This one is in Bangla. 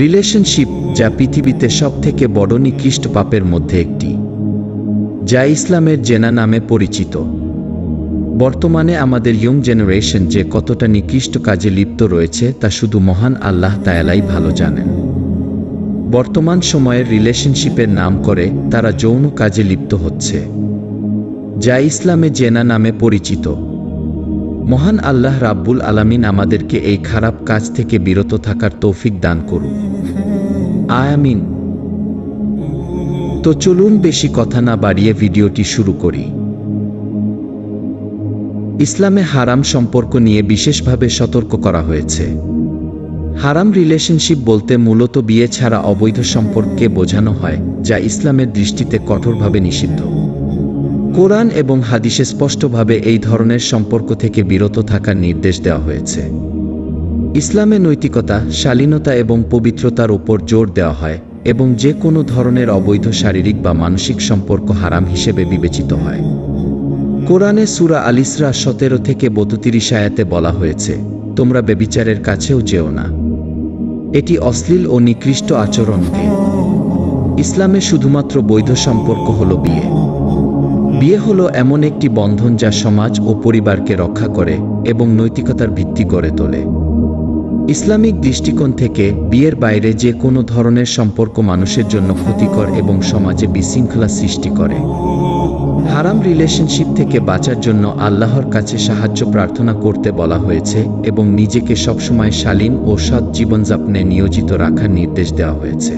রিলেশনশিপ যা পৃথিবীতে সবথেকে বড় নিকৃষ্ট পাপের মধ্যে একটি, যা ইসলামের জেনা নামে পরিচিত। বর্তমানে আমাদের ইয়ং জেনারেশন যে কতটা নিকৃষ্ট কাজে লিপ্ত রয়েছে তা শুধু মহান আল্লাহ তায়ালাই ভালো জানেন। বর্তমান সময়ের রিলেশনশিপের নাম করে তারা যৌন কাজে লিপ্ত হচ্ছে, যা ইসলামে জেনা নামে পরিচিত। মহান আল্লাহ রাব্বুল আলামিন আমাদেরকে এই খারাপ কাজ থেকে বিরত থাকার তৌফিক দান করুন। আয়ামিন। তো চলুন বেশি কথা না বাড়িয়ে ভিডিওটি শুরু করি। ইসলামে হারাম সম্পর্ক নিয়ে বিশেষভাবে সতর্ক করা হয়েছে। হারাম রিলেশনশিপ বলতে মূলত বিয়ে ছাড়া অবৈধ সম্পর্ককে বোঝানো হয়, যা ইসলামের দৃষ্টিতে কঠোরভাবে নিষিদ্ধ। কোরআন এবং হাদিসে স্পষ্টভাবে এই ধরনের সম্পর্ক থেকে বিরত থাকার নির্দেশ দেওয়া হয়েছে। ইসলামে নৈতিকতা, শালীনতা এবং পবিত্রতার উপর জোর দেওয়া হয় এবং যে কোনো ধরনের অবৈধ শারীরিক বা মানসিক সম্পর্ক হারাম হিসেবে বিবেচিত হয়। কোরআনে সুরা আলিসরা সতেরো থেকে বত্রিশ আয়াতে বলা হয়েছে, তোমরা বেবিচারের কাছেও যেও না। এটি অশ্লীল ও নিকৃষ্ট আচরণকে। ইসলামে শুধুমাত্র বৈধ সম্পর্ক হল বিয়ে। বিয়ে হলো এমন একটি বন্ধন যা সমাজ ও পরিবারকে রক্ষা করে এবং নৈতিকতার ভিত্তি গড়ে তোলে। ইসলামিক দৃষ্টিকোণ থেকে বিয়ের বাইরে যে কোনো ধরনের সম্পর্ক মানুষের জন্য ক্ষতিকর এবং সমাজে বিশৃঙ্খলা সৃষ্টি করে। হারাম রিলেশনশিপ থেকে বাঁচার জন্য আল্লাহর কাছে সাহায্য প্রার্থনা করতে বলা হয়েছে এবং নিজেকে সবসময় শালীন ও সৎ জীবনযাপনে নিয়োজিত রাখার নির্দেশ দেওয়া হয়েছে।